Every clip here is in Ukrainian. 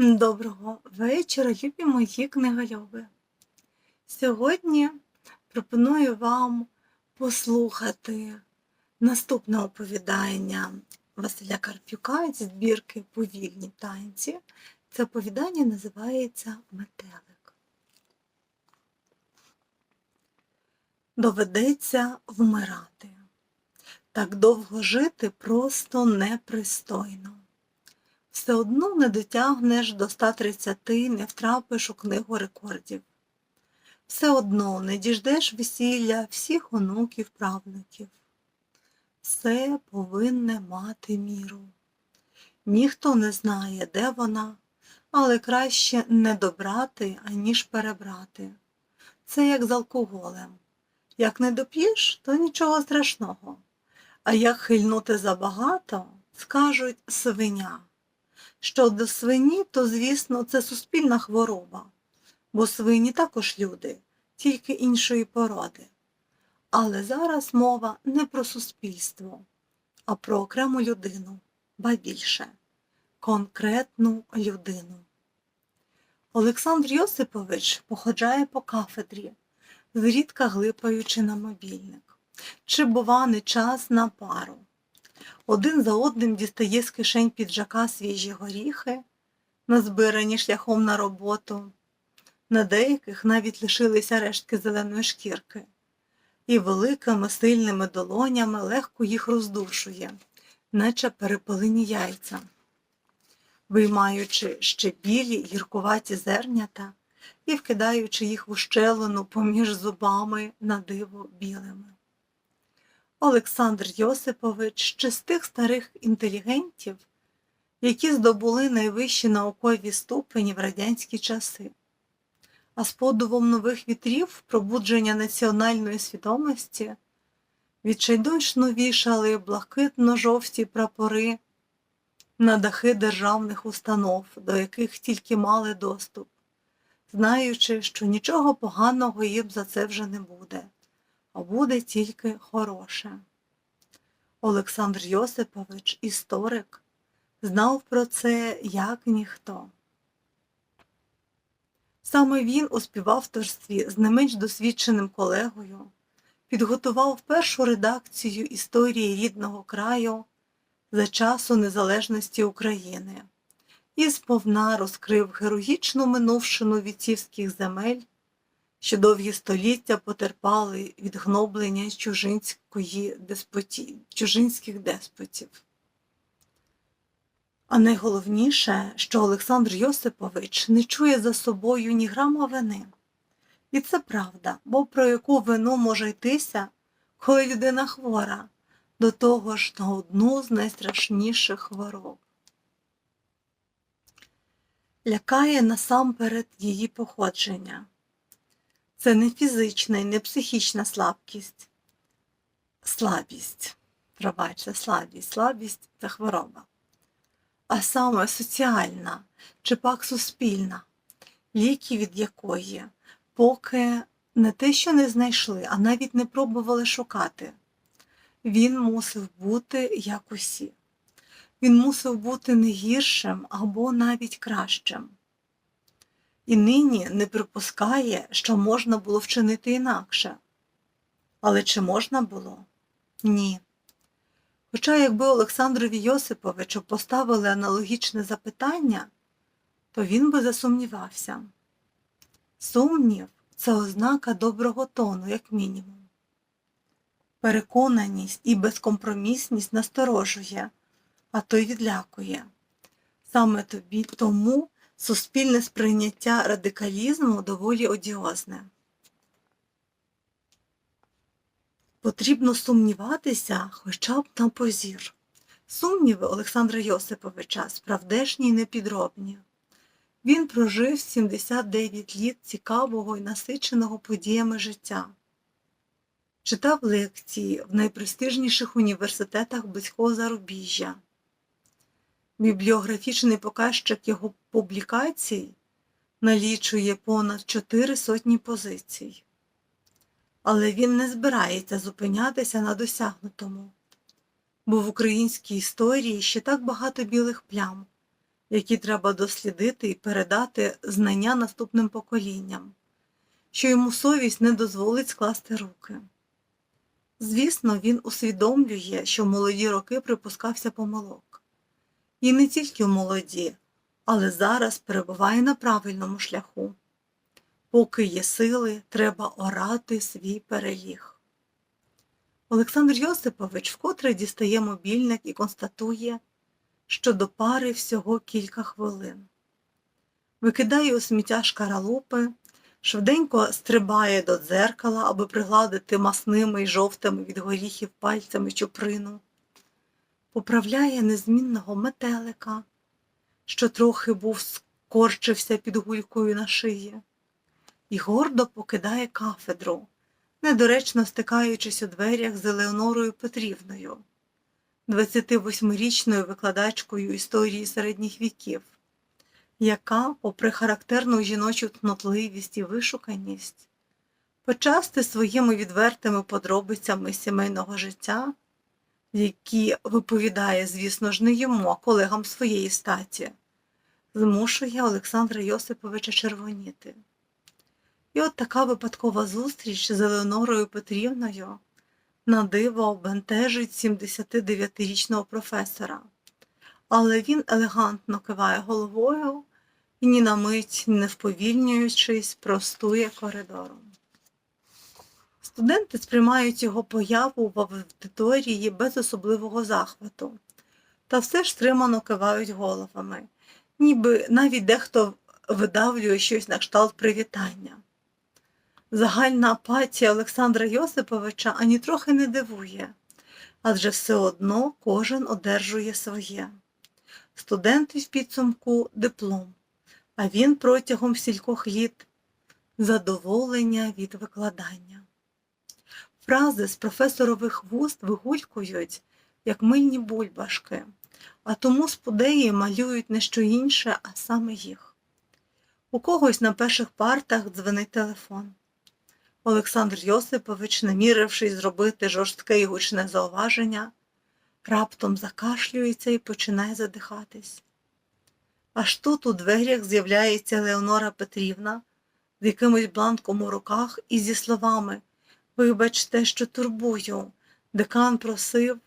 Доброго вечора, любі мої книгальови. Сьогодні пропоную вам послухати наступне оповідання Василя Карпюка зі збірки Повільні танці. Це оповідання називається Метелик. Доведеться вмирати. Так довго жити просто непристойно все одно не дотягнеш до 130, не втрапиш у книгу рекордів. Все одно не діждеш весілля всіх онуків правнуків. Все повинне мати міру. Ніхто не знає, де вона, але краще не добрати, аніж перебрати. Це як з алкоголем. Як не доп'єш, то нічого страшного. А як хильнути забагато, скажуть свиня. Щодо свині, то, звісно, це суспільна хвороба, бо свині також люди, тільки іншої породи. Але зараз мова не про суспільство, а про окрему людину, ба більше конкретну людину. Олександр Йосипович походжає по кафедрі, зрідка глипаючи на мобільник, чи, бува, не час на пару. Один за одним дістає з кишень піджака свіжі горіхи, назбирані шляхом на роботу. На деяких навіть лишилися рештки зеленої шкірки, і великими сильними долонями легко їх роздушує, наче перепалені яйця, виймаючи ще білі гіркуваті зернята і вкидаючи їх в ущелину поміж зубами на диво білими. Олександр Йосипович ще з тих старих інтелігентів, які здобули найвищі наукові ступені в радянські часи, а з подувом нових вітрів пробудження національної свідомості відчайдушно вішали блакитно-жовті прапори на дахи державних установ, до яких тільки мали доступ, знаючи, що нічого поганого їм за це вже не буде буде тільки хороше. Олександр Йосипович, історик, знав про це як ніхто. Саме він у співавторстві з не менш досвідченим колегою підготував першу редакцію історії рідного краю за часу незалежності України і сповна розкрив героїчну минувшину вітцівських земель що довгі століття потерпали від гноблення чужинської деспоті... чужинських деспотів. А найголовніше, що Олександр Йосипович не чує за собою ні грама вини. І це правда, бо про яку вину може йтися, коли людина хвора, до того ж на одну з найстрашніших хвороб. Лякає насамперед її походження. Це не фізична і не психічна слабкість. Слабість. Пробачте, слабість. Слабість це хвороба. А саме соціальна чи пак суспільна, ліки від якої поки не те, що не знайшли, а навіть не пробували шукати. Він мусив бути як усі. Він мусив бути не гіршим або навіть кращим і нині не припускає, що можна було вчинити інакше. Але чи можна було? Ні. Хоча, якби Олександрові Йосиповичу поставили аналогічне запитання, то він би засумнівався. Сумнів це ознака доброго тону, як мінімум. Переконаність і безкомпромісність насторожує, а то й відлякує. Саме тобі тому суспільне сприйняття радикалізму доволі одіозне. Потрібно сумніватися хоча б на позір. Сумніви Олександра Йосиповича справдешні й непідробні. Він прожив 79 літ цікавого і насиченого подіями життя, читав лекції в найпрестижніших університетах близького зарубіжжя. Бібліографічний показчик його публікацій налічує понад чотири сотні позицій. Але він не збирається зупинятися на досягнутому, бо в українській історії ще так багато білих плям, які треба дослідити і передати знання наступним поколінням, що йому совість не дозволить скласти руки. Звісно, він усвідомлює, що в молоді роки припускався помилок. І не тільки молоді, але зараз перебуває на правильному шляху. Поки є сили, треба орати свій переліг. Олександр Йосипович вкотре дістає мобільник і констатує, що до пари всього кілька хвилин. Викидає у сміття шкаралупи, швиденько стрибає до дзеркала, аби пригладити масними й жовтими від горіхів пальцями чуприну, поправляє незмінного метелика, що трохи був скорчився під гулькою на шиї, і гордо покидає кафедру, недоречно стикаючись у дверях з Елеонорою Петрівною, 28-річною викладачкою історії середніх віків, яка, попри характерну жіночу тнотливість і вишуканість, почасти своїми відвертими подробицями сімейного життя, які виповідає, звісно ж, не йому, а колегам своєї статі, змушує Олександра Йосиповича червоніти. І от така випадкова зустріч з Елеонорою Петрівною на диво обентежить 79-річного професора. Але він елегантно киває головою і ні на мить, не вповільнюючись, простує коридором. Студенти сприймають його появу в аудиторії без особливого захвату, та все ж стримано кивають головами, ніби навіть дехто видавлює щось на кшталт привітання. Загальна апатія Олександра Йосиповича ані трохи не дивує, адже все одно кожен одержує своє. Студенти в підсумку диплом, а він протягом стількох літ задоволення від викладання. Фрази з професорових вуст вигулькують, як мильні бульбашки, а тому спудеї малюють не що інше, а саме їх. У когось на перших партах дзвонить телефон. Олександр Йосипович, намірившись зробити жорстке і гучне зауваження, раптом закашлюється і починає задихатись. Аж тут у дверях з'являється Леонора Петрівна з якимось бланком у руках і зі словами Вибачте, що турбую, декан просив,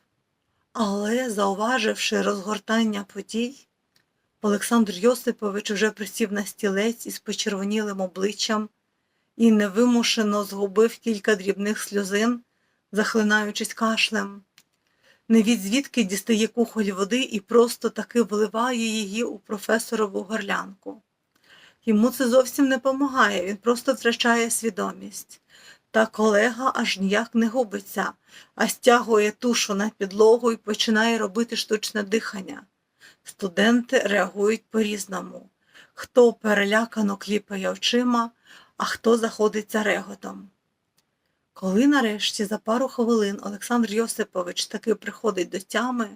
але, зауваживши розгортання подій, Олександр Йосипович уже присів на стілець із почервонілим обличчям і невимушено згубив кілька дрібних сльозин, захлинаючись кашлем. Не від звідки дістає кухоль води і просто таки вливає її у професорову горлянку. Йому це зовсім не помагає, він просто втрачає свідомість. Та колега аж ніяк не губиться, а стягує тушу на підлогу і починає робити штучне дихання. Студенти реагують по-різному. Хто перелякано кліпає очима, а хто заходиться реготом. Коли нарешті за пару хвилин Олександр Йосипович таки приходить до тями,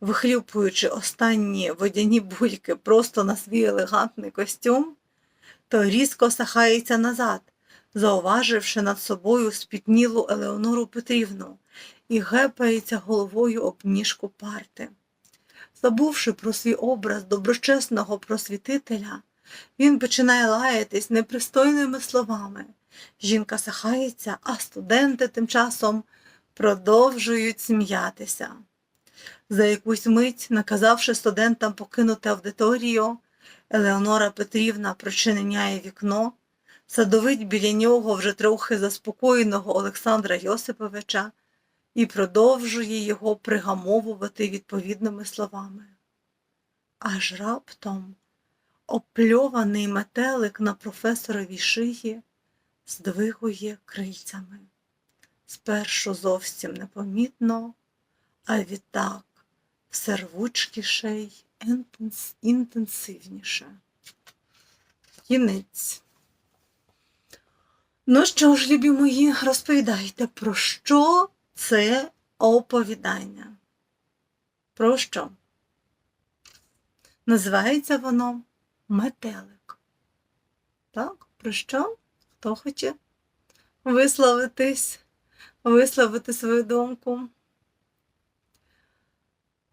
вихлюпуючи останні водяні бульки просто на свій елегантний костюм, то різко сахається назад, зауваживши над собою спітнілу Елеонору Петрівну і гепається головою об ніжку парти. Забувши про свій образ доброчесного просвітителя, він починає лаятись непристойними словами. Жінка сахається, а студенти тим часом продовжують сміятися. За якусь мить, наказавши студентам покинути аудиторію, Елеонора Петрівна прочиняє вікно, садовить біля нього вже трохи заспокоєного Олександра Йосиповича і продовжує його пригамовувати відповідними словами. Аж раптом опльований метелик на професоровій шиї здвигує крильцями. Спершу зовсім непомітно, а відтак все рвучкіше й інтенсивніше. Кінець. Ну що ж, любі мої, розповідайте, про що це оповідання? Про що? Називається воно метелик. Так, про що? Хто хоче висловитись, висловити свою думку?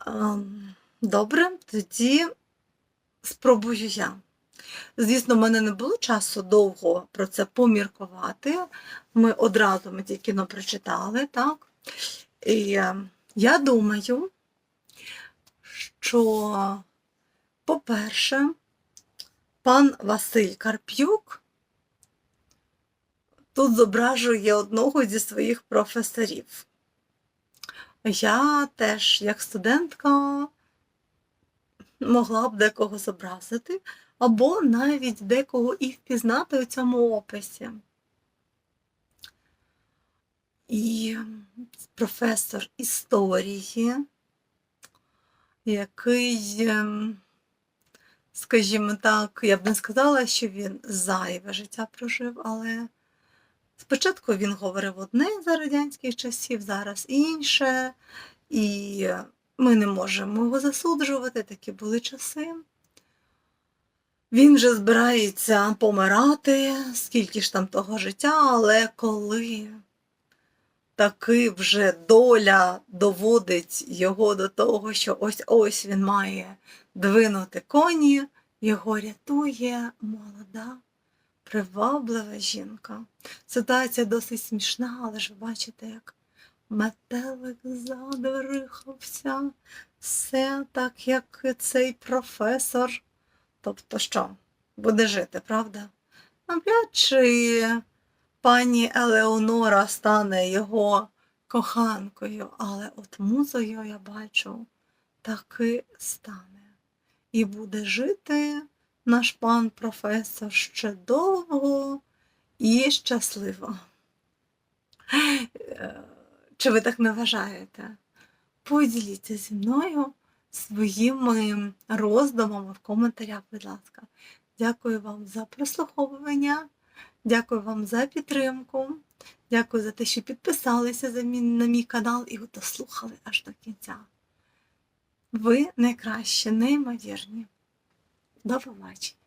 Ем, добре, тоді спробую я. Звісно, в мене не було часу довго про це поміркувати. Ми одразу ми ті кіно прочитали, так? І е, я думаю, що, по-перше, пан Василь Карп'юк тут зображує одного зі своїх професорів. Я теж, як студентка, могла б декого зобразити, або навіть декого і впізнати у цьому описі. І професор історії, який, ем, скажімо так, я б не сказала, що він зайве життя прожив, але спочатку він говорив одне за радянських часів, зараз інше, і ми не можемо його засуджувати, такі були часи. Він же збирається помирати, скільки ж там того життя, але коли таки вже доля доводить його до того, що ось ось він має двинути коні, його рятує молода, приваблива жінка. Ситуація досить смішна, але ж ви бачите, як метелик ззаду рихався, все так, як цей професор. Тобто що, буде жити, правда? Навряд чи пані Елеонора стане його коханкою, але от музою, я бачу, таки стане. І буде жити наш пан професор ще довго і щасливо. Е, Чи ви так не вважаєте? Поділіться зі мною своїми роздумами в коментарях, будь ласка. Дякую вам за прослуховування, дякую вам за підтримку, дякую за те, що підписалися на мій канал і дослухали аж до кінця. Ви найкращі, неймовірні. До побачення.